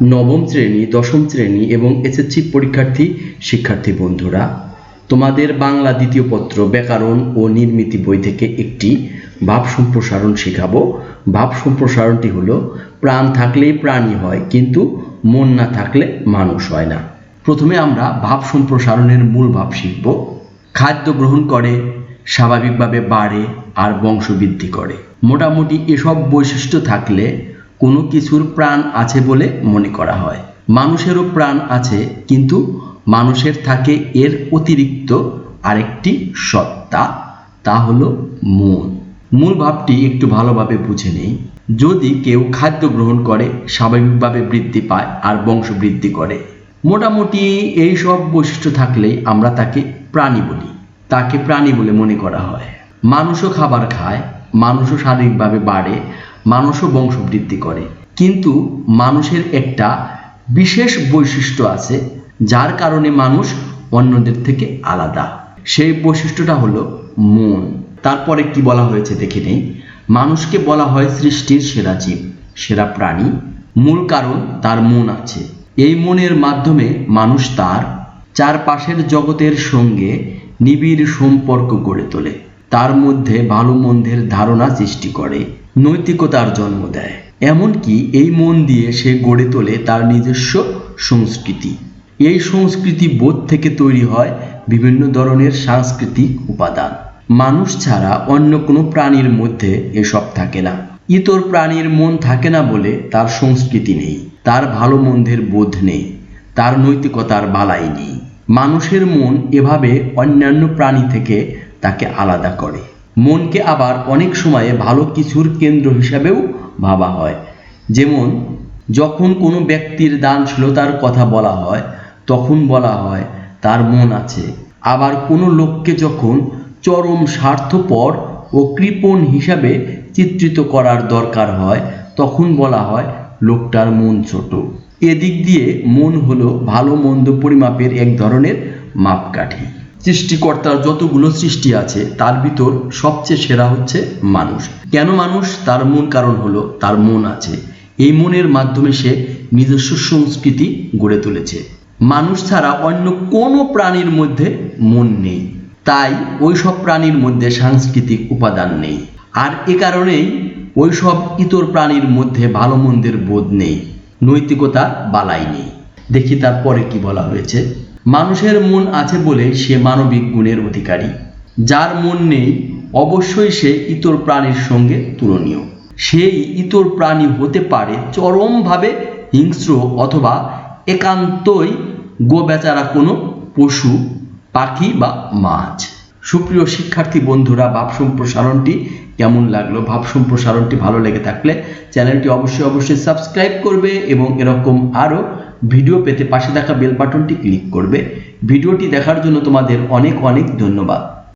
নবম শ্রেণি, দশম শ্রেণি এবং এসএসসি পরীক্ষার্থী শিক্ষার্থী বন্ধুরা, তোমাদের বাংলা দ্বিতীয় পত্র ব্যাকরণ ও নির্মিতি বই থেকে একটি ভাব সম্প্রসারণ শেখাবো। ভাব সম্প্রসারণটি হলো, প্রাণ থাকলেই প্রাণী হয়, কিন্তু মন না থাকলে মানুষ হয় না। প্রথমে আমরা ভাব সম্প্রসারণের মূল ভাব শিখব। খাদ্য গ্রহণ করে, স্বাভাবিকভাবে বাড়ে আর বংশবৃদ্ধি করে। মোটামুটি এসব বৈশিষ্ট্য থাকলে কোনো কিছুর প্রাণ আছে বলে মনে করা হয়। মানুষেরও প্রাণ আছে, কিন্তু মানুষের থাকে এর অতিরিক্ত আরেকটি সত্তা, তা হলো মন। মূল ভাবটি একটু ভালোভাবে বুঝে নেই। যদি কেউ খাদ্য গ্রহণ করে, স্বাভাবিকভাবে বৃদ্ধি পায় আর বংশ বৃদ্ধি করে। মোটামুটি এই সব বৈশিষ্ট্য থাকলেই আমরা তাকে প্রাণী বলি। তাকে প্রাণী বলে মনে করা হয়। মানুষও খাবার খায়, মানুষও শারীরিকভাবে বাড়ে মানুষও বংশবৃদ্ধি করে। কিন্তু মানুষের একটা বিশেষ বৈশিষ্ট্য আছে, যার কারণে মানুষ অন্যদের থেকে আলাদা। সেই বৈশিষ্ট্যটা হলো মন। তারপরে কি বলা হয়েছে দেখে নেই? মানুষকে বলা হয় সৃষ্টির সেরা জীব, সেরা প্রাণী। মূল কারণ তার মন আছে। এই মনের মাধ্যমে মানুষ তার চারপাশের জগতের সঙ্গে নিবিড় সম্পর্ক গড়ে তোলে। তার মধ্যে ভালো মন্দের ধারণা সৃষ্টি করে। নৈতিকতার জন্ম দেয়। এমনকি এই মন দিয়ে সে গড়ে তোলে তার নিজস্ব সংস্কৃতি। এই সংস্কৃতি বোধ থেকে তৈরি হয় বিভিন্ন ধরনের সাংস্কৃতিক উপাদান। মানুষ ছাড়া অন্য কোনো প্রাণীর মধ্যে এসব থাকে না। ইতর প্রাণীর মন থাকে না বলে তার সংস্কৃতি নেই। তার ভালো মন্দের বোধ নেই। তার নৈতিকতার বালাই নেই। মানুষের মন এভাবে অন্যান্য প্রাণী থেকে তাকে আলাদা করে। মনকে আবার অনেক সময়ে ভালো কিছুর কেন্দ্র হিসাবেও ভাবা হয়। যেমন, যখন কোনো ব্যক্তির দানশীলতার কথা বলা হয়, তখন বলা হয়, তার মন আছে। আবার কোনো লোককে যখন চরম স্বার্থপর ও কৃপণ হিসাবে চিত্রিত করার দরকার হয়, তখন বলা হয়, লোকটার মন ছোট। এদিক দিয়ে মন হলো ভালো মন্দ পরিমাপের এক ধরনের মাপকাঠি। সৃষ্টিকর্তার যতগুলো সৃষ্টি আছে, তার ভিতর সবচেয়ে সেরা হচ্ছে মানুষ। কেন মানুষ? তার মূল কারণ হলো তার মন আছে। এই মনের মাধ্যমে সে নিজস্ব সংস্কৃতি গড়ে তুলেছে। মানুষ ছাড়া অন্য কোনো প্রাণীর মধ্যে মন নেই। তাই ওই সব প্রাণীর মধ্যে সাংস্কৃতিক উপাদান নেই। আর এ কারণেই ওই সব ইতর প্রাণীর মধ্যে ভালো মন্দের বোধ নেই। নৈতিকতা বালাই নেই। দেখি তারপরে কি বলা হয়েছে। মানুষের মন আছে বলে সে মানবিক গুণের অধিকারী। যার মন নেই, অবশ্যই সে ইতর প্রাণীর সঙ্গে তুলনীয়। সেই ইতর প্রাণী হতে পারে চরমভাবে হিংস্র অথবা একান্তই গোবেচারা কোনো পশু, পাখি বা মাছ। সুপ্রিয় শিক্ষার্থী বন্ধুরা, ভাব সম্প্রসারণটি কেমন লাগল? ভাব সম্প্রসারণটি ভালো লেগে থাকলে চ্যানেলটি অবশ্যই অবশ্যই সাবস্ক্রাইব করবে এবং এরকম আরও ভিডিও পেতে পাশে থাকা বেল বাটনটি ক্লিক করবে। ভিডিওটি দেখার জন্য তোমাদের অনেক অনেক ধন্যবাদ।